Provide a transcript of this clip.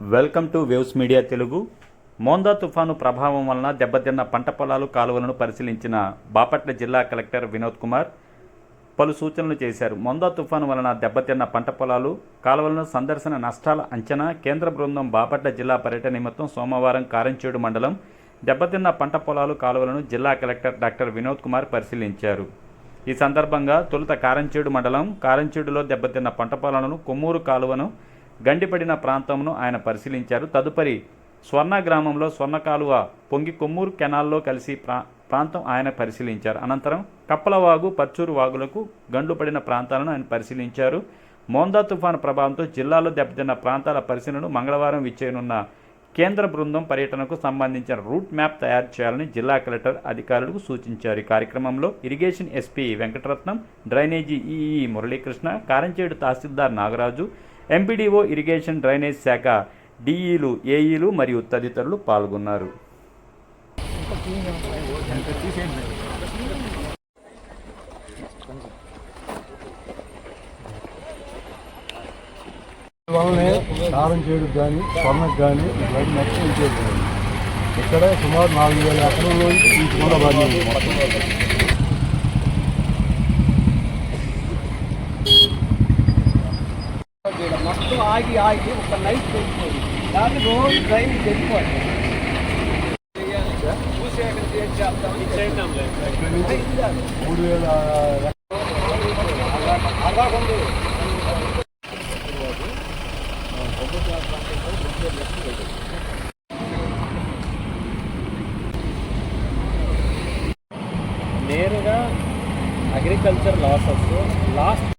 Welcome to waves media Telugu. Montha తుఫాను ప్రభావం వలన దెబ్బతిన్న పంట పొలాలు కాలువలను పరిశీలించిన బాపట్ల జిల్లా కలెక్టర్ వినోద్ కుమార్ పలు సూచనలు చేశారు. మొందా తుఫాను వలన దెబ్బతిన్న పంట పొలాలు కాలువలను సందర్శన నష్టాల అంచనా కేంద్ర బృందం బాపట్ల జిల్లా పర్యటన నిమిత్తం సోమవారం కారంచేడు మండలం దెబ్బతిన్న పంట పొలాలు కాలువలను జిల్లా కలెక్టర్ డాక్టర్ వినోద్ కుమార్ పరిశీలించారు. ఈ సందర్భంగా తొలుత కారంచేడు మండలం కారంచేడులో దెబ్బతిన్న పంట పొలాలను కొమ్మూరు కాలువను గండిపడిన ప్రాంతంను ఆయన పరిశీలించారు. తదుపరి స్వర్ణ గ్రామంలో స్వర్ణ కాలువ పొంగి కొమ్మూరు కెనాల్లో కలిసి ప్రా ప్రాంతం ఆయన పరిశీలించారు. అనంతరం కప్పలవాగు పర్చూరు వాగులకు గండ్లు పడిన ప్రాంతాలను ఆయన పరిశీలించారు. మోందా తుఫాను ప్రభావంతో జిల్లాలో దెబ్బతిన్న ప్రాంతాల పరిశీలనను మంగళవారం విచ్చేయనున్న కేంద్ర బృందం పర్యటనకు సంబంధించిన రూట్ మ్యాప్ తయారు చేయాలని జిల్లా కలెక్టర్ అధికారులకు సూచించారు. ఈ కార్యక్రమంలో irrigation SP Venkataratnam drainage EE Muralikrishna Karamchedu తహసీల్దార్ నాగరాజు ఎంపీడీఓ ఇరిగేషన్ డ్రైనేజ్ శాఖ డిఈలు ఏఈలు మరియు తదితరులు పాల్గొన్నారు. వల్లనే చేయడం కానీ స్వర్ణకు కానీ ఇవన్నీ మొత్తం ఇచ్చేది ఇక్కడ సుమారు నాలుగు వేల ఎకరంలో ఈ కొండ మొత్తం ఆగి ఆగి ఒక నైట్ పెట్టుకోండి దాన్ని రోజు డ్రైవింగ్ పెట్టుకోండి ఇక్కడ నుంచి మూడు వేల నేరుగా అగ్రికల్చర్ లాసెస్ లాస్ట్